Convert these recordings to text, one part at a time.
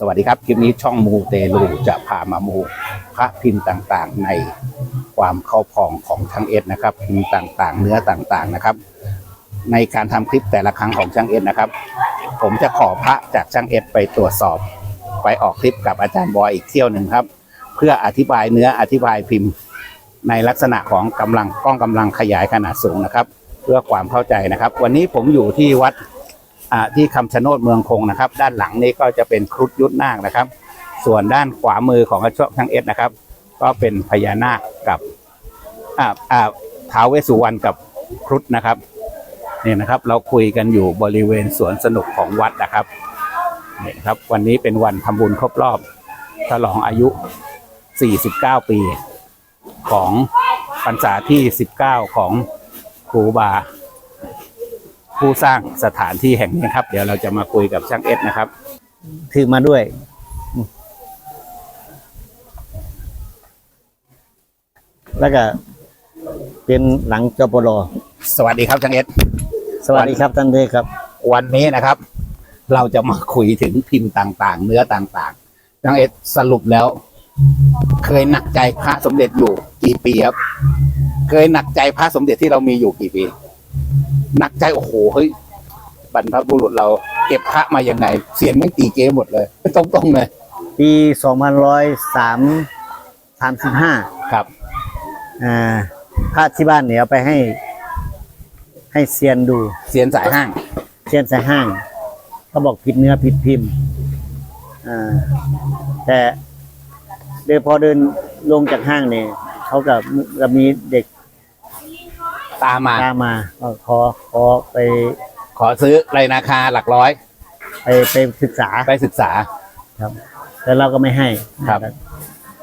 สวัสดีครับ คลิปนี้ช่องมูเตลูจะพามามูพระพิมพ์ต่างๆ ในความเข้าพองของช่างเอ็ดนะครับพิมพ์ต่างๆ เนื้อต่างๆนะครับ ในการทำคลิปแต่ละครั้งของช่างเอ็ดนะครับ ผมจะขอพระจากช่างเอ็ดไปตรวจสอบ ไปออกคลิปกับอาจารย์บอยอีกเที่ยวหนึ่งครับ เพื่ออธิบายเนื้ออธิบายพิมพ์ ในลักษณะของกำลังกล้องกำลังขยายขนาดสูงนะครับ เพื่อความเข้าใจนะครับ วันนี้ผมอยู่ที่วัด ที่คำชะโนดเมืองคงนะครับ ด้านหลังนี้ก็จะเป็นครุฑยุทธนาคนะครับ ส่วนด้านขวามือของกระชอบทั้งเอสนะครับ ก็เป็นพญานาคกับอ่าอ่าท้าวเวสสุวรรณกับครุฑนะครับนี่นะครับ เราคุยกันอยู่บริเวณสวนสนุกของวัดนะครับนี่นะครับ วันนี้เป็นวันทำบุญครบรอบฉลองอายุ 49 ปี ของพรรษาที่ 19 ของครูบา ผู้สร้างสถานที่แห่งนี้ครับ เดี๋ยวเราจะมาคุยกับช่างเอสนะครับ ถือมาด้วย แล้วก็เป็นหลังจปรสวัสดีครับช่างเอสสวัสดีครับท่านเทพครับ วันนี้นะครับ เราจะมาคุยถึงพิมพ์ต่างๆ เนื้อต่างๆช่างเอสสรุปแล้ว เคยหนักใจพระสมเด็จอยู่กี่ปีครับ เคยหนักใจพระสมเด็จที่เรามีอยู่กี่ปี หนักใจโอ้โหเฮ้ยบรรพบุรุษเราเก็บพระมายังไงเสียงไม่ตีเกมหมดเลยตรงๆเลย ปีสองพันร้อยสามสามสิบห้าครับอ่าพระที่บ้านเนี่ยเอาไปให้ ให้เซียนดู เสียนสายห้าง เซียนใส่ห้างเขาบอกผิดเนื้อผิดพิมพ์อ่าแต่เดินพอเดินลงจากห้างเนี่ยเขากับกับมีเด็ก ตามมา ตามมาก็ขอขอไปขอซื้อไรราคาหลักร้อย ไปไปศึกษาไปศึกษา ครับ แต่เราก็ไม่ให้ครับ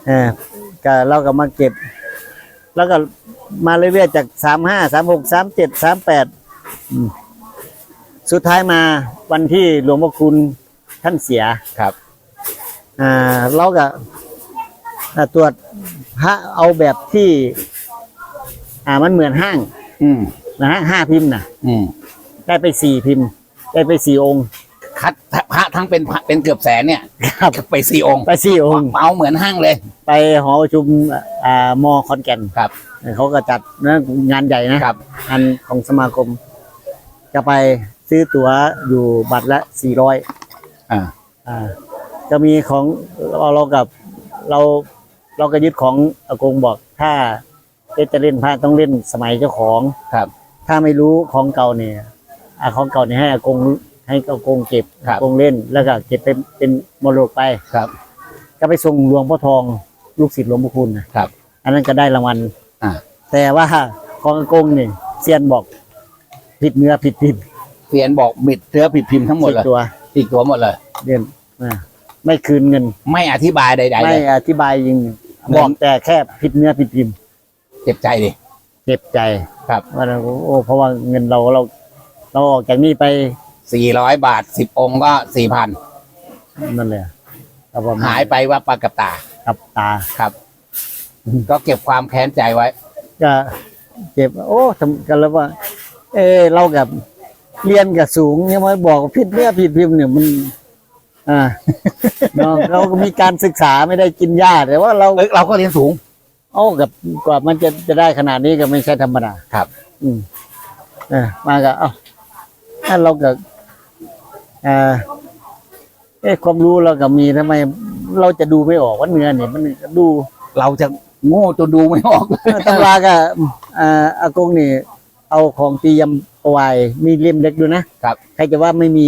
เออก็เราก็มาเก็บ แล้วก็มาเรื่อยๆจากสามห้าสามหกสามเจ็ดสามแปดสุดท้ายมาวันที่หลวงพ่อคุณท่านเสียครับ อ่าเราก็อ่าตรวจพระเอาแบบที่ อ่ามันเหมือนห้าง อืมนะฮะห้าพิมพ์นะอืมได้ไปสี่พิมพ์ ได้ไปสี่องค์ คัดพระทั้งเป็นพระเป็นเกือบแสนเนี่ยครับ ไปสี่องค์ไปสี่องค์ เอาเหมือนห้างเลย ไปหอประชุมอ่ามอคอนแก่นครับเขาก็จัดนะงานใหญ่นะครับงานของสมาคม จะไปซื้อตั๋วอยู่บัตรละสี่ร้อยอ่าอ่า จะมีของเราเรากับเราเราก็ยึดของอากงบอกถ้า เอ๊ะจะเล่นพระต้องเล่นสมัยเจ้าของ ครับ ถ้าไม่รู้ของเก่าเนี่ยอาของเก่าเนี่ยให้อากงให้อากงเก็บครับ อากงเล่นแล้วก็เก็บเป็นเป็นมรดกไป ครับก็ไปส่งหลวงพ่อทองลูกศิษย์หลวงพ่อคุณนะครับ อันนั้นก็ได้รางวัล อ่าแต่ว่าของอากงเนี่ยเซียนบอกผิดเนื้อผิดพิมพ์เสียนบอกบิดเสื้อผิดพิมพ์ทั้งหมดผิเลยตัวอีกตัวหมดเลยเรียนอ่าไม่คืนเงิน ไม่อธิบายใดๆไม่เลย อธิบายยิงบบออกกแต่แค่ผิดเนื้อผิดพิมพ์ เจ็บใจดิเจ็บใจครับว่าเราโอ้เพราะว่าเงินเราเรา เราออกจากนี่ไปสี่ร้อยบาทสิบองค์ก็สี่พันนั่นเลยเอาประมณหายไปว่าปลากับตากับตาครับ ก็เก็บความแค้นใจไว้ ก็เจ็บ โอ้ทำกันแล้วว่า เออเรากับเรียนกับสูงเนี่ยมาบอกว่าผิดเนื้อผิดพิมพ์เนี่ยมันอ่าเนาะเราก็มีการศึกษาไม่ได้กินหญ้าแต่ว่าเราเอ้ยเราก็เรียนสูง โอ้กับกว่ามันจะจะได้ขนาดนี้ก็ไม่ใช่ธรรมดาครับ อืมเออมาก็เอ้าถ้าเราก็เอ่อเอ๊ะความรู้เราก็มีทำไม เราจะดูไม่ออกว่าเนื้อเนี่ยมันดูเราจะโง่จนดูไม่ออก ตำราก็อ่าอากงนี่ เอาของตียำเอาไว้มีเล่มเล็กด้วยนะครับ ใครจะว่าไม่มี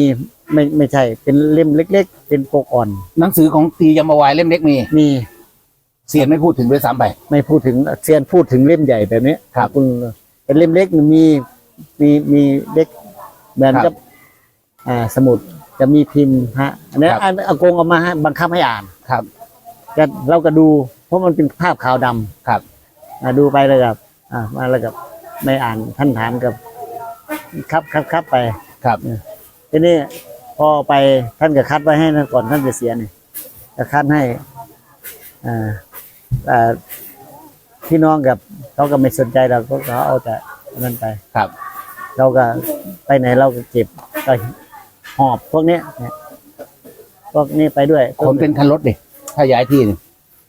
ไม่ไม่ใช่เป็นเล่มเล็ก ๆ เป็นปกอ่อน หนังสือของตียมวายเล่มเล็กมีมี เสียนไม่พูดถึงด้วยซ้ำไป ไม่พูดถึงเซียนพูดถึงเล่มใหญ่แบบนี้ครับณเป็นเล่มเล็กมีมีมีเล็กเหมือนครักับบอ่าสมุดจะมีพิมพ์ฮะอันนี้ครับ อันอากงเอามาให้บังคับให้อ่านครับ แต่เราก็ดู เพราะมันเป็นภาพขาวดำครับ อ่าดูไปเลยครับอ่ามาแล้วกับไม่อ่านท่านถามกับ ครับครับครับไป ครับ ทีนี้พอไปท่านก็คัดไว้ให้นะก่อนท่านจะเสียเนี่ยก็คัดให้อ่าอ่า พี่น้องกับเขาก็ไม่สนใจเราก็เขาเอาแต่อันนั้นไปครับ เราก็ไปไหนเราก็เก็บก็หอบพวกเนี้ยเนี่ยพวกนี้ไปด้วยขนเป็นคันรถดิถ้าย้ายที่นี่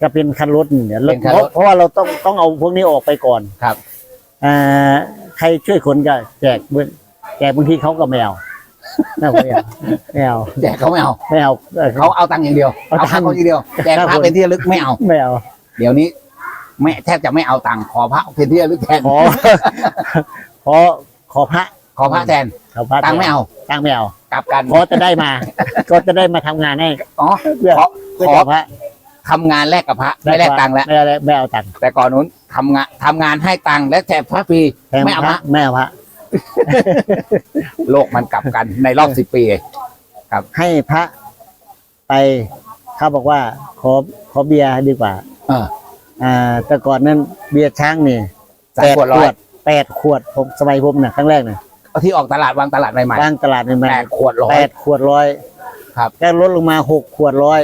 ก็เป็นคันรถเนี่ยเป็นคันเพรราะถเพราะว่าเราต้องต้องเอาพวกนี้ออกไปก่อนครับ อ่าใครช่วยขนก็แจกเบิ่งแจกบางทีเขาก็ไม่เอาน่าไม่เอาไม่เอาแจกเขาไม่เอาไม่เอาเออ เขาเอาตังค์อย่างเดียวเอาเอาตัตังงค์ค์เขาอย่างเดียวแจกครับพระผมเป็นที่ระลึกไม่เอา ไม่เอา เดี๋ยวนี้ไม่แทบจะไม่เอาตังค์ขอพระเป็นที่ระลึกแทนขอ ขอขอพระขอพระแทนขอพระตังค์ไม่เอาตังค์ไม่เอากลับกันขอจะได้มา ก็จะได้มาทำงานให้อ๋อเพื่อขอเพื่อขอจะเอาพระทำงานแลกกับพระไม่แลกตังค์แล้ว ไม่เอาไม่เอาตังค์แต่ก่อนนู้นทำงานทำงานให้ตังค์และแจกพระฟรีแทนไม่เอาพระ ไม่เอาพระ โลกมันกลับกันในรอบสิบปีให้พระไปเขาบอกว่าขอขอเบียร์ดีกว่าเอออ่า แต่ก่อนนั้นเบียร์ช้างนี่สามขวดร้อย แปดขวดผมสมัยผมน่ะครั้งแรกน่ะเอาที่ออกตลาดวางตลาดใหม่บางตลาดใหๆม่แปดขวดร้อแปย ดขวดร้อยครับแกลดลงมาหกขวดร้อย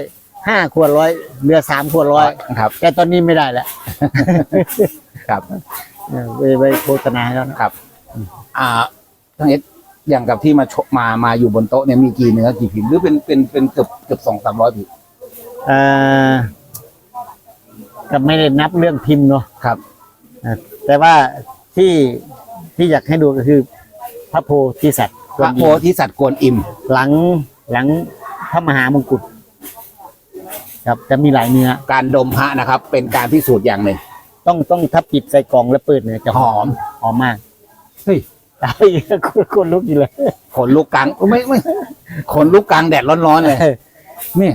ห้าขวดร้อยเหลือสามขวดร้อยครับ แต่ตอนนี้ไม่ได้แล้วครับ เออไปไปโฆษณาเขานะครับ อ่าทั้งเอสอย่างกับที่มาชกมา มาอยู่บนโต๊ะเนี่ยมีกี่เนื้อกี่พิมพ์หรือเป็นเป็นเป็นเกือบเกือบสองสามร้อยพิมพ์เอ่อ ก็ไม่ได้นับเรื่องพิมพ์เนาะครับอ่าแต่ว่าที่ที่อยากให้ดูก็คือ พระโพธิสัตว์พระโพธิสัตว์กวนอิม หลังหลังพระมหามงกุฎครับจะมีหลายเนื้อการดมพระนะครับ เป็นการพิสูจน์อย่างหนึ่งต้องต้องทับปิดใส่กล่องแล้วเปิดเนี่ยจะหอมหอมมากเฮ้ยตายคนคนลุกอยู่เลยขนลุกกลางไม่ไม่ขนลุกกลางแดดร้อนๆเลยนี่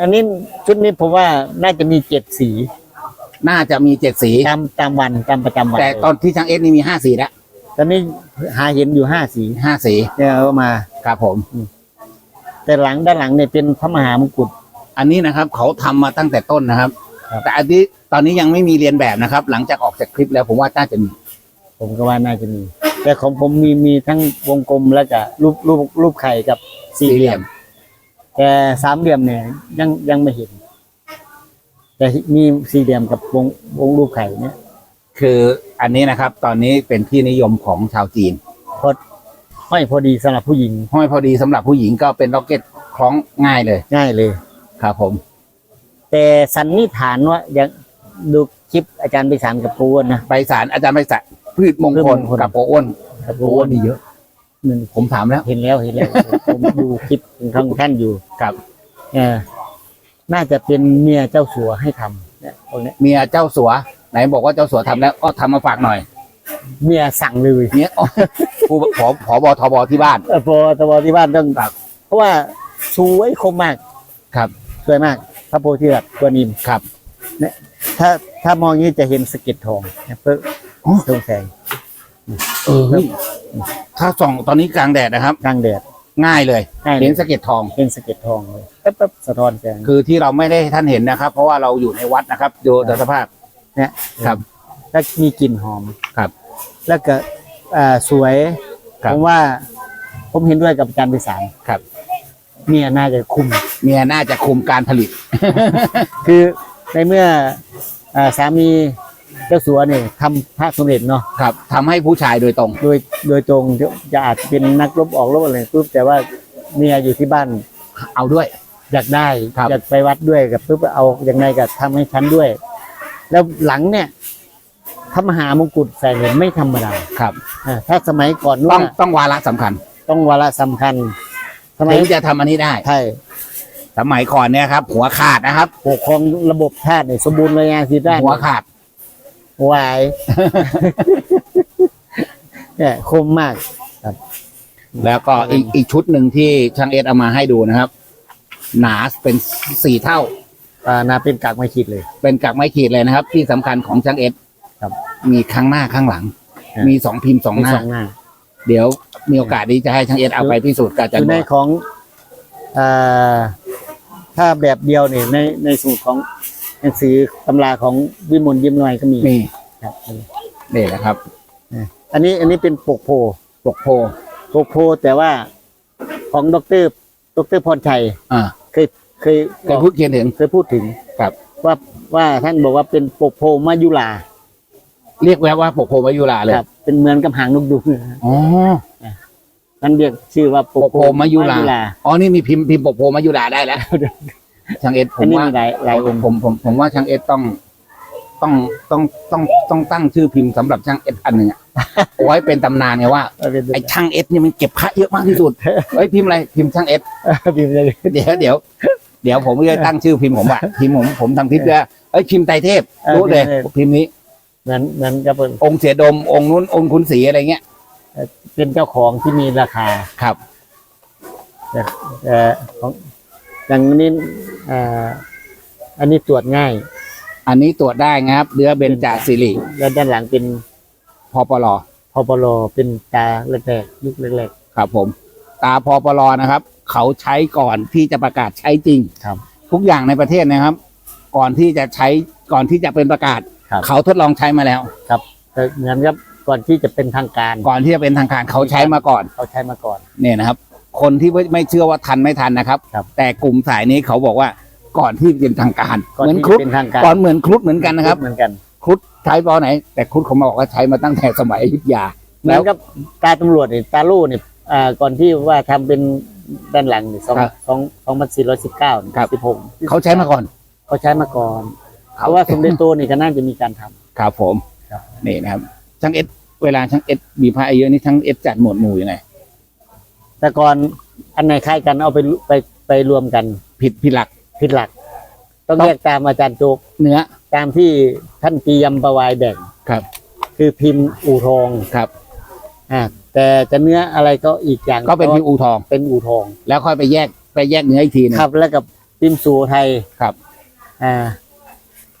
อันนี้ชุดนี้ผมว่าน่าจะมีเจ็ดสีน่าจะมีเจ็ดสี ตามตามวันตามประจำวันแต่ตอนที่ช่างเอสนี่มีห้าสีแล้วตอนนี้หาเห็นอยู่ห้าสีห้าสีเนี่ยเอามา ครับผม แต่หลังด้านหลังเนี่ยเป็นพระมหามงกุฎอันนี้นะครับ เขาทำมาตั้งแต่ต้นนะครับ ครับ แต่อันนี้ตอนนี้ยังไม่มีเรียนแบบนะครับ หลังจากออกจากคลิปแล้วผมว่าน่าจะมีผมก็ว่าน่าจะมี แต่ของผมมีมีทั้งวงกลมแล้วก็รูปรูปรูปไข่กับสี่เหลี่ยม แต่สามเหลี่ยมเนี่ยยังยังไม่เห็น แต่มีสี่เหลี่ยมกับวงวงรูปไข่เนี่ยคืออันนี้นะครับ ตอนนี้เป็นที่นิยมของชาวจีน พอห้อยพอดีสำหรับผู้หญิง ห้อยพอดีสำหรับผู้หญิงก็เป็นล็อกเก็ตคล้องง่ายเลยง่ายเลย ครับผม แต่สันนิษฐานว่าอย่างดูคลิปอาจารย์ไปสารกับปูนนะ ไปสารอาจารย์ไปสารพืชมงพืชคมลงคล กับโออ้วนกับโอปูอ้วนนนี่เยอะ หนึ่งผมถามแล้ว เห็นแล้วเห็นแล้ว ผมดูคลิปของท่านอยู่กับเออน่าจะเป็นเมียเจ้าสัวให้ทำเนี่ยพวกเนี้ยเมียเจ้าสัว ไหนบอกว่าเจ้าสัวทำแล้วก็ทำมาฝากหน่อย เมียสั่งเลยเนี้ยอ๋อผู้ผอผอบทบที่บ้าน เออพอตบที่บ้านต้องครับ เพราะว่าสวยคมมากครับ สวยมาก พระโพธิสัตว์ตัวนิมครับถ้าถ้ามองอย่างนี้จะเห็นสะเก็ดทองเนี่ยเพิ่มอ๋อตรงแสง เออเฮ้ยถ้าส่องตอนนี้กลางแดดนะครับ กลางแดดง่ายเลยง่ายเลย เห็นสะเก็ดทอง เป็นสะเก็ดทองเลยแป๊บๆสะท้อนแสง คือที่เราไม่ได้ให้ท่านเห็นนะครับ เพราะว่าเราอยู่ในวัดนะครับดูแต่สภาพเนี่ยครับ แล้วมีกลิ่นหอมครับแล้วก็อ่าสวยครับ ผมว่า ผมเห็นด้วยกับอาจารย์ไปสารครับเมียน่าจะคุมเมียน่าจะคุมการผลิต คือในเมื่ออ่าสามี เจ้าสัวเนี่ยทำพระสมเด็จเนาะครับทำให้ผู้ชายโดยตรง โดยโดยตรงจะจะอาจเป็นนักรบออกรบอะไรปุ๊บแต่ว่าเมียอยู่ที่บ้านเอาด้วย อยากได้ครับอยากไปวัดด้วยกับปุ๊บเอาอย่างไรก็ทำให้ฉันด้วย แล้วหลังเนี่ยพระมหามงกุฎใส่เนี่ยไม่ธรรมดาครับอ่าถ้าสมัยก่อนนู้ต้องนน่ะต้องวาระสำคัญ ต้องวาระสำคัญสมัยถึงจะทำอันนี้ได้ใช่สมัยก่อนเนี่ยครับ หัวขาดนะครับปกครองระบบชาติเนี่ยสมบูรณ์เลยงานสิด้านหัวขาด วายเนี่ยคมมากแล้วก็อีกอีกชุดหนึ่งที่ช่างเอสเอามาให้ดูนะครับ หนาเป็นสี่เท่าอ่านาเป็นกากไม่คิดเลย เป็นกากไม้ขีดเลยนะครับ ที่สำคัญของช่างเอสครับ มีข้างหน้าข้างหลังครับมีสองพิมพ์สองมีหน้าสองหน้า เดี๋ยวมีโอกาสนี้จะให้ช่างเอสเอาไปพิสูจน์กับอาจารอยู่ย์บในอยของอ่าถ้าแบบเดียวเนี่ยในในสูตรของ หนังสือตำราของวิมลยิ้มน้อยก็มีมีครับนี่นะครับอันนี้อันนี้เป็นปกโพปกโพปกโพแต่ว่าของดรดรพรชัยอ่าเคยเคยเคยพูดเขียนถึงเคยพูดถึงครับ ว่าว่าท่านบอกว่าเป็นปกโพมายุลาเรียกแวบว่าปกโพมายุราเลยครับ เป็นเหมือนกับหางนกยูงนะฮะอ๋อท่านเรียกชื่อว่าโปโพมายุราลาอ๋อนี่มีพิมพ์พิมพ์โปโพมายุราได้แล้ว ช่างเอ็ดผอันมนี้ว่ามีหลายหลายองค์ ผมผมผมว่าช่างเอ็ดต้อง ต้องต้องต้องต้องตั้งชื่อพิมพ์สำหรับช่างเอ็ดอันหนึ่งอะ เอาไว้เป็นตำนานไงว่าเอาเป็นไอ้ช่างเอ็ดเนี่ยมันเก็บพระเยอะมากที่สุด เฮ้ยพิมพ์อะไรพิมพ์ช่างเอ็ดพิมพ์เลยเดี๋ยวเดี๋ยวเดี๋ยวผมจะตั้งชื่อพิมพ์ผมว่าพิมพ์ผมผมทำคลิปด้วยเอ้ยพิมพ์ไตรเทพรู้เลยพิมพ์นี้ เหมือนเหมือนกับเป็นองค์เสียดมองค์นู้นองค์คุณศรีอะไรเงี้ยเป็นเจ้าของที่มีราคา ครับ เอ่อของ อย่างนี้เอ่ออันนี้ตรวจง่ายอันนี้ตรวจได้นะครับเนื้อเบญจสิริแล้วด้านหลังเป็นพปลพปลเป็นตาแรกๆยุคแรกครับ ผม ตาพปลนะครับ เขาใช้ก่อนที่จะประกาศใช้จริงๆครับ ทุกอย่างในประเทศนะครับ ก่อนที่จะใช้ก่อนที่จะเป็นประกาศครับเขาทดลองใช้มาแล้วครับแต่เหมือนกับก่อนที่จะเป็นทางการ ก่อนที่จะเป็นทางการเขาใช้มาก่อน เขาใช้มาก่อนเนี่ยนะครับ คนที่ไม่ไม่เชื่อว่าทันไม่ทันนะครับ ครับแต่กลุ่มสายนี้เขาบอกว่าก่อนที่เป็นทางการก่อนเหมือนที่ครุจะฑเป็นทางการก่อนเหมือนครุฑเหมือนกันนะครับเหมือนกันครุฑใช้ตอนไหน แต่ครุฑเขามาบอกว่าใช้มาตั้งแต่สมัยอยุธยา เหมือนกับตาตำรวจเนี่ยตาลู่เนี่ยอ่าก่อนที่ว่าทำเป็นด้านหลังเนี่ยสองครับสองสองพันสี่ร้อยสิบเก้าครับ สิบหกเขาใช้มาก่อน เขาใช้มาก่อนเพราะว่าสมเด็จโตนี่ก็น่าจะมีการทำ ครับผมครับ นี่นะครับช่างเอสเวลาช่างเอสมีพระเยอะนี่ช่างเอสจัดหมวดหมู่ยังไง แต่ก่อนอันไหนคล้ายกันเอาไปไปไปรวมกัน ผิดผิดหลักผิดหลักต้องต้องแยกตามอาจารย์โจกเนื้อตามที่ท่านปียมประวายแบ่งครับ คือพิมพ์อู่ทองครับอ่าแต่จะเนื้ออะไรก็อีกอย่างก็เป็นพิมพ์อูทองเป็นอู่ทอง แล้วค่อยไปแยกไปแยกเนื้ออีกทีหนึงครับ แล้วกับพิมพ์สูไทยครับ อ่า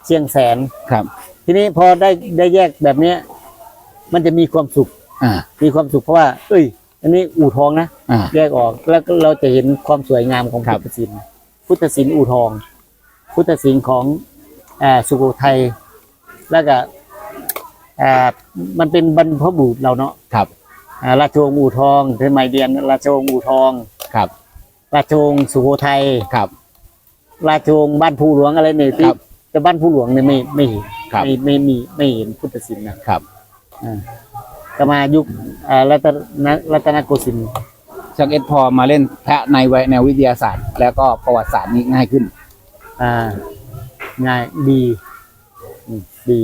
เชียงแสนครับ ทีนี้พอได้ได้แยกแบบเนี้ย มันจะมีความสุข อ่า มีความสุขเพราะว่า เอ้ย อันนี้อู่ทองนะ อ่า แยกออกแล้วก็เราจะเห็นความสวยงามของครัพุบ ทธศิลป์พุทธศิลป์อู่ทอง พุทธศิลป์ของอ่าสุโขทัยแล้วก็อ่ามันเป็นบรรพบุรุษเราเนาะครับอ่าราชวงศ์อู่ทองเทไมเดียนราชวงศ์อู่ทอง ครับราชวงศ์สุโขทัยครับ ราชวงศ์บ้านภูหลวงอะไรเนี่ยที่ครับแต่บ้านภูหลวงเนี่ยไม่ไม่เห็นครับ ไม่ไม่มีไม่เห็นพุทธศิลป์นะ ครับอ่าก็มายุคอ่ารัตนรัตนโกสินทร์ ช่างเอสพอมาเล่นพระในแนววิทยาศาสตร์ แล้วก็ประวัติศาสตร์นี้ง่ายขึ้น อ่า ง่ายดีอืมดี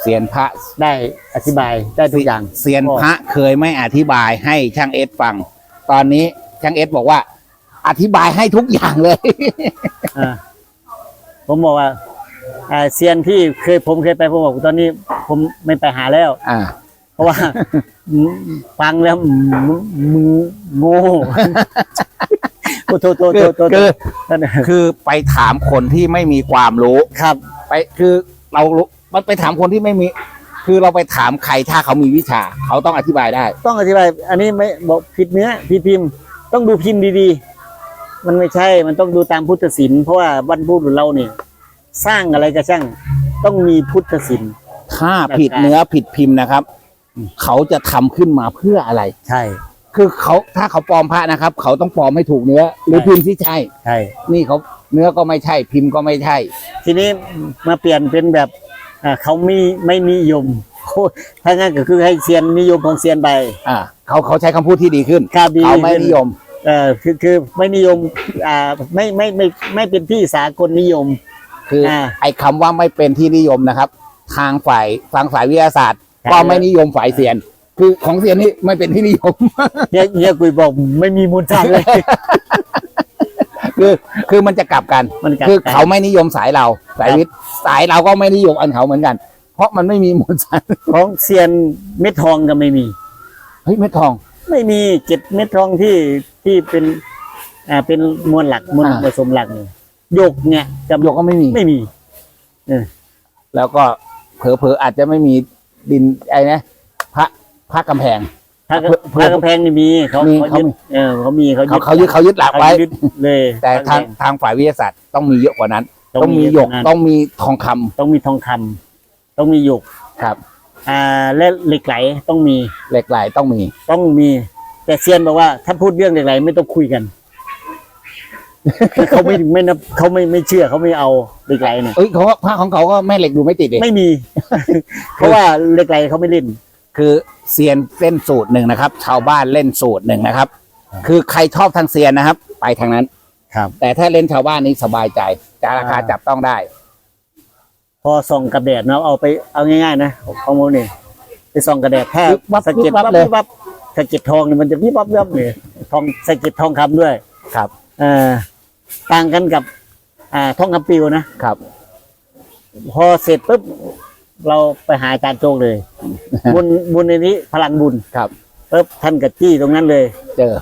เซียนพระได้อธิบายได้ทุกอย่างเซียนพระเคยไม่อธิบายให้ช่างเอสฟัง ตอนนี้ช่างเอสบอกว่า อธิบายให้ทุกอย่างเลยอ่าผมบอกว่าอ่าเซียนที่เคยผมเคยไปผมบอกตอนนี้ ผมไม่ไปหาแล้ว อ่า เพราะว่า ฟังแล้วมึงมึงโง่โอ้โทษโทษคืโทอษโทษคือท่านคือไปถามคนที่ไม่มีความรู้ครับ ไปคือเรารู้มันไปถามคนที่ไม่มี คือเราไปถามใครถ้าเขามีวิชา เขาต้องอธิบายได้ ต้องอธิบาย อันนี้ไม่บอกผิดเนื้อผิดพิมพ์ ต้องดูพิมพ์ดีๆ มันไม่ใช่มันต้องดูตามพุทธศิลป์เพราะว่าบรรพบุรุษเราเนี่ยสร้างอะไรก็ช่าง ต้องมีพุทธศิลป์ถ้าผิดเนื้อผิดพิมพ์นะครับ เขาจะทำขึ้นมาเพื่ออะไร ใช่ คือเขาถ้าเขาปลอมพระนะครับ เขาต้องปลอมให้ถูกเนื้อ หรือใช่พิมพ์ที่ใช่ ใช่ นี่เขาเนื้อก็ไม่ใช่ พิมพ์ก็ไม่ใช่ ทีนี้มาเปลี่ยนเป็นแบบอ่าเขาไม่ไม่นิยมโอ้ยถ้างั้นก็คือให้เซียนนิยมของเซียนไปอ่าเขาเขาใช้คำพูดที่ดีขึ้นครับดีเขาไม่นิยมเออคือคือไม่นิยมอ่าไม่ไม่ไม่ไม่เป็นที่สากลนิยม คืออาไอ้คำว่าไม่เป็นที่นิยมนะครับ ทางฝ่ายทางฝ่ายวิทยาศาสตร์ครับ ก็ไม่นิยมฝ่ายเสียน คือของเสียนนี่ไม่เป็นที่นิยม เนี่ยเนี่ยกุยบอกไม่มีมูลค่าเลย คือคือมันจะกลับกัน มันกลับคือกัน เขาไม่นิยมสายเราสายครับวิทย์สายเราก็ไม่นิยมอันเขาเหมือนกัน เพราะมันไม่มีมูลสารของเซียนเม็ดทองก็ไม่มี เฮ้ยเม็ดทอง ไม่มีเจ็ดเม็ดทองที่ที่เป็นอ่าเป็นมวลหลักมวลอ่า ผสมหลักเนี่ยหยกเนี่ยกับโยกก็ไม่มี ไม่มี แล้วก็เผลอๆอาจจะไม่มี ดินไอ้นะพระพระกำแพงพระเพื่อพระกำแพงนี่มีเขามีเขายึดเขามี เออเขามีเขาเขาเขายึดเขายึดหลักเขาไว้ ยึดเลยแต่พระทางกำแพทางฝ่ายวิทยาศาสตร์ต้องมีเยอะกว่านั้น ต้องมีหยกนั้นต้องมีทองคำต้องมีทองคำต้องมีหยก ครับอ่าและเหล็กไหลต้องมีเหล็กไหลต้องมีต้องมี แต่เซียนบอกว่าถ้าพูดเรื่องเหล็กไหลไม่ต้องคุยกัน เขาไม่ไม่นับเขาไม่ไม่เชื่อเขาไม่เอาเหล็กไหลเนี่ยเอ้ยเขาว่าพระของเขาก็แม่เหล็กดูไม่ติดเลยไม่มี เพราะว่าเหล็กไหลเขาไม่เล่น คือเซียนเล่นสูตรหนึ่งนะครับ ชาวบ้านเล่นสูตรหนึ่งนะครับ คือใครชอบทางเซียนนะครับ ไปทางนั้น ครับ แต่ถ้าเล่นชาวบ้านนี้สบายใจจะราคาอ่าจับต้องได้ พอส่องกระแดดนะเอาไปเอาง่ายๆนะของโมนี่ไปส่องกระแดดแค่วิบวับสะเก็ดวิบวับวับเลยวิบวับสะเก็ดทองเนี่ยมันจะวิบวับวิบวับเลยทองสะเก็ดทองคำด้วยครับ เอ่อ ต่างกันกับ อ่าทองคำปิวนะ ครับ พอเสร็จปุ๊บเราไปหาอาจารย์โจงเลย บุญบุญในนี้พลังบุญครับปุ๊บท่านกับจี้ตรงนั้นเลย เจอ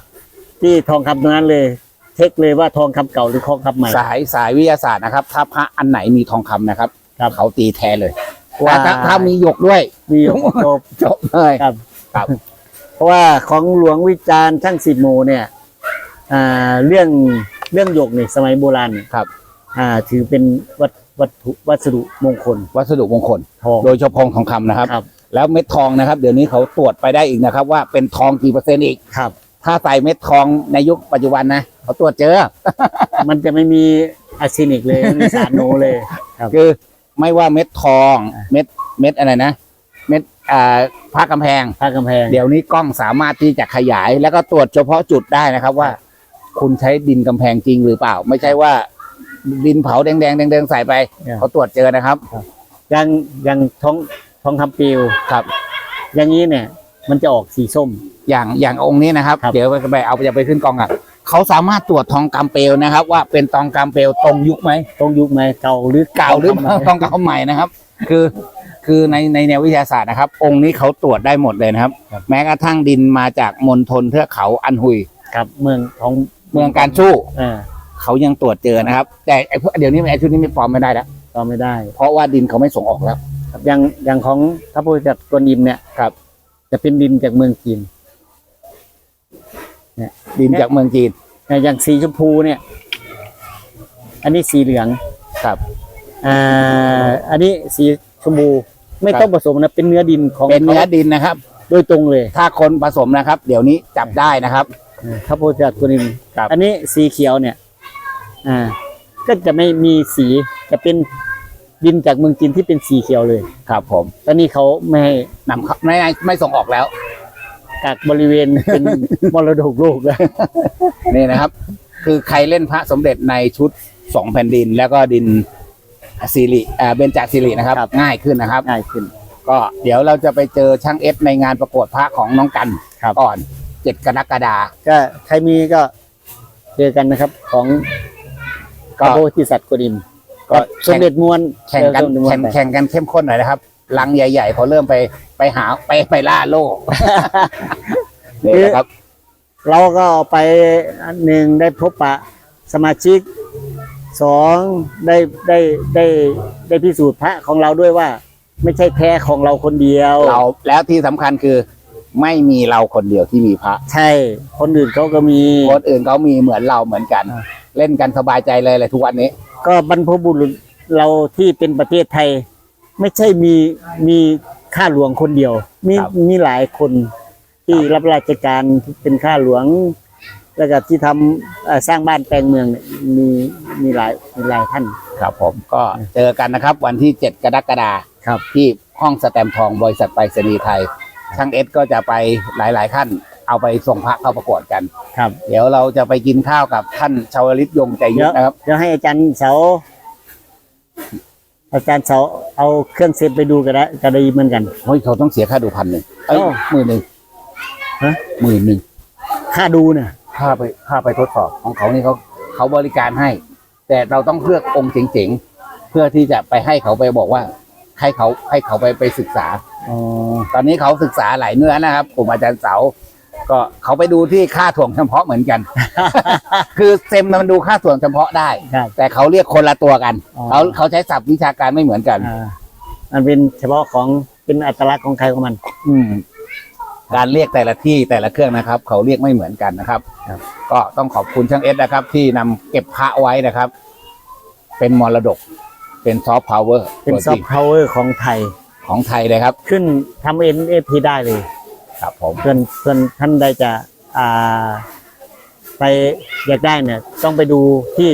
จี้ทองคำตรงนั้นเลย เช็คเลยว่าทองคำเก่าหรือทองคำใหม่ สายสายวิทยาศาสตร์นะครับ ถ้าพระอันไหนมีทองคำนะครับครับเขาตีแท้เลยว่าแต่ถ้าถ้ามีหยกด้วย มีอยู่จบจบเลยครับ ครับ เพราะว่าของหลวงวิจารณ์ช่างสิบโมเนี่ยอ่าเรื่อง เรื่องหยกเนี่ยสมัยโบราณเนี่ยครับ อ่า ถือเป็นวัตวัตถุวัสดุมงคล วัสดุมงคล ทอง โดยเฉพาะทองคำนะครับ ครับ แล้วเม็ดทองนะครับ เดี๋ยวนี้เขาตรวจไปได้อีกนะครับ ว่าเป็นทองกี่เปอร์เซ็นต์อีก ครับ ถ้าใส่เม็ดทองในยุคปัจจุบันนะ เขาตรวจเจอ มันจะไม่มีอาร์เซนิกเลยไม่มีสารโนเลย ครับ คือไม่ว่าเม็ดทองเม็ดเม็ดอะไรนะ เม็ดอ่าผ้ากำแพง ผ้ากำแพง เดี๋ยวนี้กล้องสามารถที่จะขยายแล้วก็ตรวจเฉพาะจุดได้นะครับว่า คุณใช้ดินกำแพงจริงหรือเปล่า ไม่ใช่ว่า ดินเผาแดงแดงๆแดงๆใส่ไปเนี่ยเขาตรวจเจอนะครับยังยังทองทองคำปิวครับ อย่างนี้เนี่ย มันจะออกสีส้ม อย่างอย่างองค์นี้นะครับ ครับ เดี๋ยวไปเอาจะไปขึ้นกองอะเขาสามารถตรวจทองคำเปลวนะครับ ว่าเป็นทองคำเปลวตรงยุคไหมตรงยุคไหมเก่าหรือเก่าหรือทงคำใม่ทองคำใหม่นะครับ คือคือในในแนววิทยาศาสตร์นะครับ องค์นี้เขาตรวจได้หมดเลยนะครับแม้กระทั่งดินมาจากมณฑลเทือกเขาอันหุย ครับเมืองของ เมืองการชู้เออเขายังตรวจเจอนะครับ แต่ไอ้พวกเดี๋ยวนี้ไอ้ชุดนี้ไม่ปลอมไม่ได้แล้วก็ไม่ได้เพราะว่าดินเขาไม่ส่งออกแล้ว ครับอย่างอย่างของพระพุทธเจ้ากวนอิมเนี่ยครับ จะเป็นดินจากเมืองจีนดินจากเมืองจีนแต่อย่างสีชมพูเนี่ย อันนี้สีเหลืองครับอ่าอันนี้สีชมพูไม่ครับ ต้องผสมนะเป็นเนื้อดินของเป็นเนื้อดินนะครับ โดยตรงเลย ถ้าคนผสมนะครับ เดี๋ยวนี้จับได้นะครับ พระพุทธเจ้ากวนอิมครับ อันนี้สีเขียวเนี่ย อ่า ก็จะไม่มีสีจะเป็นดินจากเมืองจีนที่เป็นสีเขียวเลย ครับผมตอนนี้เขาไม่ให้นำเข้าไม่ไม่ส่งออกแล้ว กักบริเวณ เป็นมรดกโลกแล้ว นี่นะครับ คือใครเล่นพระสมเด็จในชุดสองแผ่นดิน แล้วก็ดินสิริอ่าเบญจสิรินะครับ ครับ ง่ายขึ้นนะครับ ง่ายขึ้น ก็เดี๋ยวเราจะไปเจอช่างเอสในงานประกวดพระของน้องกันครับ ก่อน เจ็ดกรกฎาก็ใครมีก็เจอกันนะครับ ของพก็ระโพธิสัตว์กวนอิมก็สมเด็จมวลแข่งกันสมเด็จมวลแข่งไปแข่งกันเข้มข้นหน่อยนะครับลังใหญ่ๆเขาเริ่มไปไปหาไปไปล่าโลกนี่นะครับ เราก็เอาไปอันหนึ่งได้พบปะสมาชิกสองได้ได้ได้ได้พิสูจน์พระของเราด้วยว่า ไม่ใช่แท้ของเราคนเดียวเราแล้วที่สำคัญคือ ไม่มีเราคนเดียวที่มีพระ ใช่ คนอื่นเขาก็มี คนอื่นเขามีเหมือนเราเหมือนกันอ่าเล่นกันสบายใจเลยเลยทุกวันนี้ ก็บรรพบุรุษเราที่เป็นประเทศไทย ไม่ใช่มีมีข้าหลวงคนเดียว มีครับ มีหลายคนที่รับราชการเป็นข้าหลวง แล้วก็ที่ทำเอ่อสร้างบ้านแปลงเมืองเนี่ยมีมีหลายมีหลายท่าน ครับผมก็เจอกันนะครับ วันที่ 7 กรกฎาคมครับ ที่ห้องสแตมป์ทองบริษัทไปรษณีย์ไทย ช่างเอสก็จะไปหลาย ๆ ขั้นเอาไปส่งพระเข้าประกวดกัน ครับ เดี๋ยวเราจะไปกินข้าวกับท่านชาวลิตยงใจยุทธนะครับเดี๋ยวให้อาจารย์เสา อาจารย์เสาเอาเครื่องเซฟไปดูกันได้ก็ดีเหมือนกันเฮ้ยเขาต้องเสียค่าดูพันหนึ่งเอ้ยเอ้าหมื่นหนึ่งฮะหมื่นหนึ่งค่าดูเนี่ยค่าไปค่าไปทดสอบของเขานี่เขาเขาบริการให้ แต่เราต้องเลือกองค์เจ๋งๆเพื่อที่จะไปให้เขาไปบอกว่าให้เขาให้เขาไปไปศึกษา อ๋อตอนนี้เขาศึกษาหลายเนื้อนะครับกลุ่มอาจารย์เสา ก็เขาไปดูที่ค่าถ่วงเฉพาะเหมือนกัน คือเซมมันดูค่าถ่วงเฉพาะได้ ครับแต่เขาเรียกคนละตัวกันอ๋อ เขาเขาใช้ศัพท์วิชาการไม่เหมือนกัน อ่ามันเป็นเฉพาะของเป็นอัตลักษณ์ของใครของมัน อืมการเรียกแต่ละที่แต่ละเครื่องนะครับ เขาเรียกไม่เหมือนกันนะครับ ครับ ก็ต้องขอบคุณช่างเอสนะครับ ที่นำเก็บพระไว้นะครับ เป็นมรดก เป็นซอฟต์พาวเวอร์เป็นซอฟต์พาวเวอร์ของไทย ของไทยเลยครับ ขึ้นทำเอ็นเอพีได้เลยครับผมเพื่อนเพื่อนท่านใดจะอ่าไปอยากได้เนี่ย ต้องไปดูที่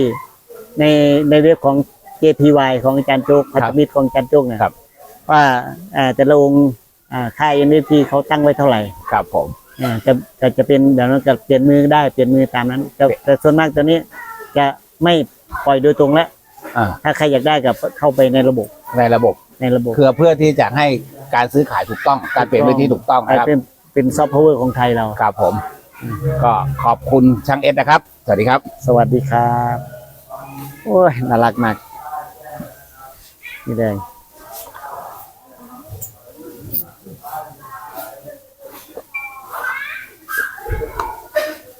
ในในเว็บของ JPY ของอาจารย์โจกพัฒมิตรของอาจารย์โจกเนี่ยครับ ว่าอ่าแต่ละองค์อ่าค่า NFT เขาตั้งไว้เท่าไหร่ครับผม อ่าจะจะจะเป็นเดี๋ยวนั้นจะเปลี่ยนมือได้เปลี่ยนมือตามนั้นแต่แต่ส่วนมากตัวนี้จะไม่ปล่อยโดยตรงแล้วอ่า ถ้าใครอยากได้กับเข้าไปในระบบในระบบ ในระบบ เพื่อเพื่อที่จะให้การซื้อขายถูกต้อง การเปลี่ยนมือที่ถูกต้องให้นะครับเป็นเป็นซอฟต์พาวเวอร์ของไทยเรา ครับผม ก็ขอบคุณช่างเอสนะครับ สวัสดีครับ สวัสดีครับ โอ้ยน่ารักมากนี่แดง